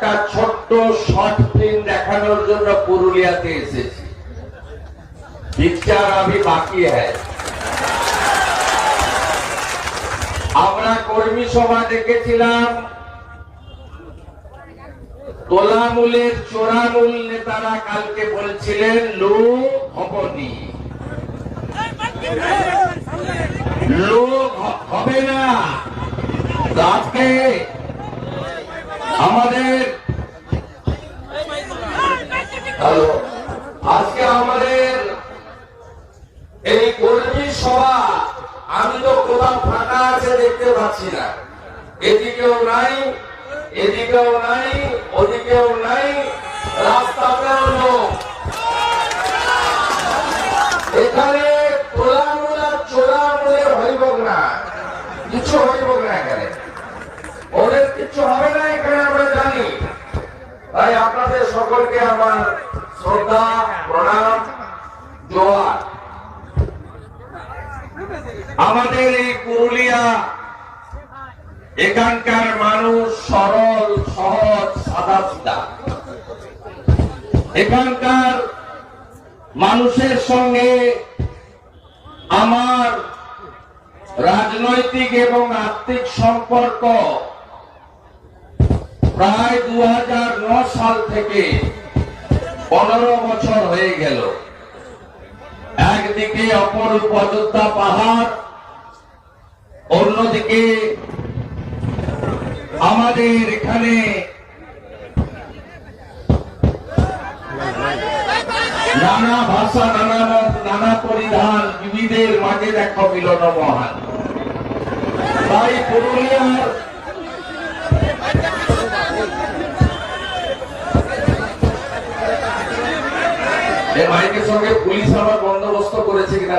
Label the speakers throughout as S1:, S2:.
S1: একটা ছোট্ট short film দেখানোর জন্য পুরুলিয়াতে এসেছি। পিকচার আমি বাকি হ্যায়। আমরা কর্মী সভা ডেকেছিলাম তোলামূলের চোরামূল নেতারা কালকে বলছিলেন লোক হবনি লোক হবে না আজকে আমাদের হ্যালো আজকে আমাদের এই কর্মী সভা আমি তো কোথাও ফাঁকা আছে দেখতে পাচ্ছি না। এদিকেও নাই এদিকেও নাই, ওদিকেও নাই, রাস্তাতেও লোক এখানে কিছু হবে না এখানে, আমরা জানি। আপনাদের সকলকে আমার শ্রদ্ধা, প্রণাম, জোয়ার। আমাদের এই পুরুলিয়া এখানকার মানুষ সরল, সহজ সাদা সিধা এখানকার মানুষের সঙ্গে আমার রাজনৈতিক এবং আর্থিক সম্পর্ক প্রায় দু হাজার নয় সাল থেকে পনেরো বছর হয়ে গেল। একদিকে অপরূপ অযোধ্যা পাহাড় অন্যদিকে আমাদের এখানে নানা ভাষা, নানা নানা পরিধান বিবিধের মাঝে দেখো মিলন মহান। তাই পুরুলিয়ার মাইকের সঙ্গে পুলিশ আবার বন্দোবস্ত করেছে কিনা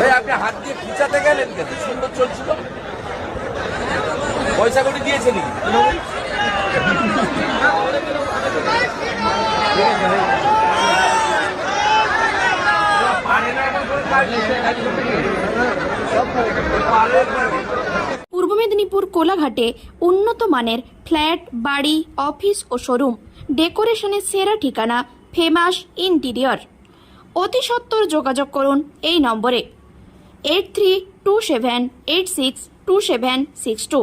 S2: এই আপনি হাত দিয়ে খিচাতে গেলেন কেন? সুন্দর চলছিল? পয়সা করে দিয়েছেন
S3: পূর্ব। মেদিনীপুর কোলাঘাটে উন্নত মানের ফ্ল্যাট, বাড়ি, অফিস ও শোরুম। ডেকোরেশনের সেরা ঠিকানা ফেমাস ইন্টিরিয়র। অতি সত্বর যোগাযোগ করুন এই নম্বরে। Eight three two seven eight six two seven six two.